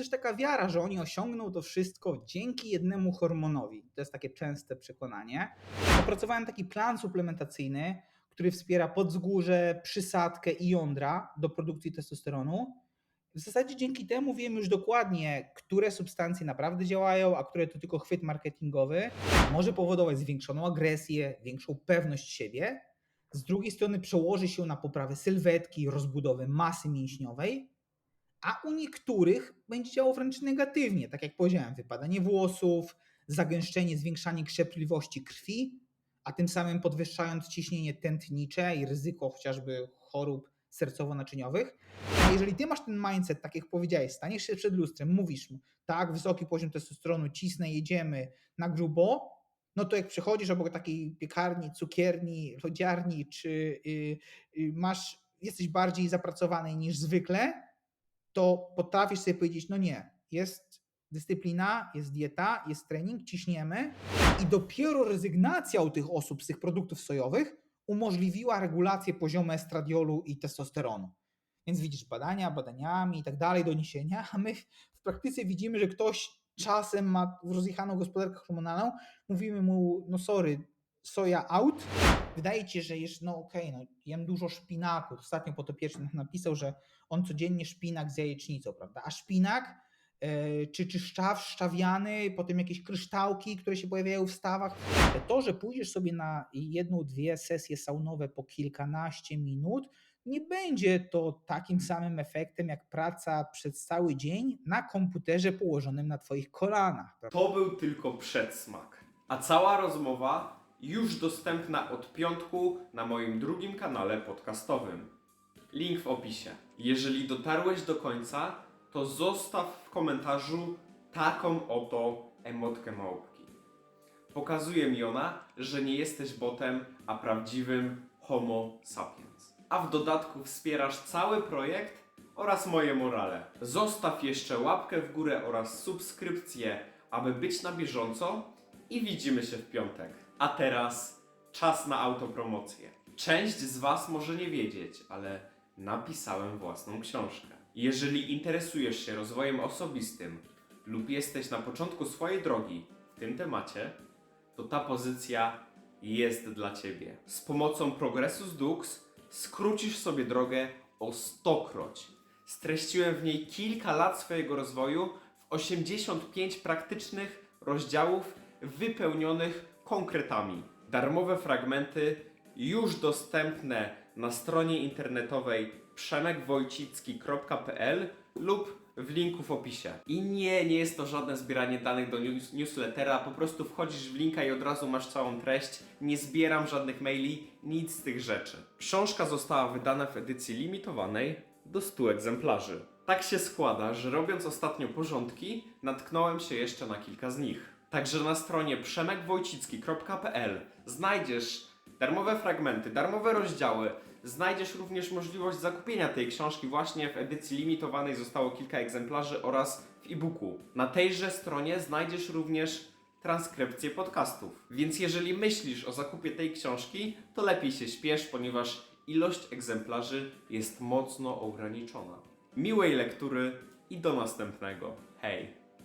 też taka wiara, że oni osiągną to wszystko dzięki jednemu hormonowi. To jest takie częste przekonanie. Opracowałem taki plan suplementacyjny, który wspiera podzgórze, przysadkę i jądra do produkcji testosteronu. W zasadzie dzięki temu wiemy już dokładnie, które substancje naprawdę działają, a które to tylko chwyt marketingowy. Może powodować zwiększoną agresję, większą pewność siebie. Z drugiej strony przełoży się na poprawę sylwetki, rozbudowę masy mięśniowej, a u niektórych będzie działało wręcz negatywnie, tak jak powiedziałem, wypadanie włosów, zagęszczenie, zwiększanie krzepliwości krwi, a tym samym podwyższając ciśnienie tętnicze i ryzyko chociażby chorób sercowo-naczyniowych. A jeżeli ty masz ten mindset, tak jak powiedziałeś, staniesz się przed lustrem, mówisz mu, tak, wysoki poziom testosteronu, cisnę, jedziemy na grubo, no to jak przychodzisz obok takiej piekarni, cukierni, lodziarni, czy y, y, masz, jesteś bardziej zapracowany niż zwykle, to potrafisz sobie powiedzieć, no nie, jest dyscyplina, jest dieta, jest trening, ciśniemy i dopiero rezygnacja u tych osób z tych produktów sojowych umożliwiła regulację poziomu estradiolu i testosteronu. Więc widzisz badania, badaniami i tak dalej, doniesienia, a my w praktyce widzimy, że ktoś czasem ma rozjechaną gospodarkę hormonalną, mówimy mu, no sorry, soja out, wydaje ci się, że jesz, no okej, no jem dużo szpinaku. Ostatnio potopieczny napisał, że on codziennie szpinak z jajecznicą, prawda? A szpinak, e, czy, czy szczaw szczawiany, potem jakieś kryształki, które się pojawiają w stawach. To, że pójdziesz sobie na jedną, dwie sesje saunowe po kilkanaście minut, nie będzie to takim samym efektem jak praca przez cały dzień na komputerze położonym na Twoich kolanach. prawda? To był tylko przedsmak. A cała rozmowa już dostępna od piątku na moim drugim kanale podcastowym. Link w opisie. Jeżeli dotarłeś do końca, to zostaw w komentarzu taką oto emotkę małpki. Pokazuje mi ona, że nie jesteś botem, a prawdziwym Homo sapiens. A w dodatku wspierasz cały projekt oraz moje morale. Zostaw jeszcze łapkę w górę oraz subskrypcję, aby być na bieżąco i widzimy się w piątek. A teraz czas na autopromocję. Część z Was może nie wiedzieć, ale napisałem własną książkę. Jeżeli interesujesz się rozwojem osobistym lub jesteś na początku swojej drogi w tym temacie, to ta pozycja jest dla Ciebie. Z pomocą Progressus Dux skrócisz sobie drogę o stokroć. Streściłem w niej kilka lat swojego rozwoju w 85 praktycznych rozdziałów wypełnionych konkretami. Darmowe fragmenty już dostępne na stronie internetowej przemekwojcicki.pl lub w linku w opisie. I nie, nie jest to żadne zbieranie danych do news newslettera, po prostu wchodzisz w linka i od razu masz całą treść. Nie zbieram żadnych maili, nic z tych rzeczy. Książka została wydana w edycji limitowanej do 100 egzemplarzy. Tak się składa, że robiąc ostatnio porządki, natknąłem się jeszcze na kilka z nich. Także na stronie przemekwojcicki.pl znajdziesz darmowe fragmenty, darmowe rozdziały. Znajdziesz również możliwość zakupienia tej książki właśnie w edycji limitowanej zostało kilka egzemplarzy oraz w e-booku. Na tejże stronie znajdziesz również transkrypcję podcastów. Więc jeżeli myślisz o zakupie tej książki, to lepiej się śpiesz, ponieważ ilość egzemplarzy jest mocno ograniczona. Miłej lektury i do następnego. Hej!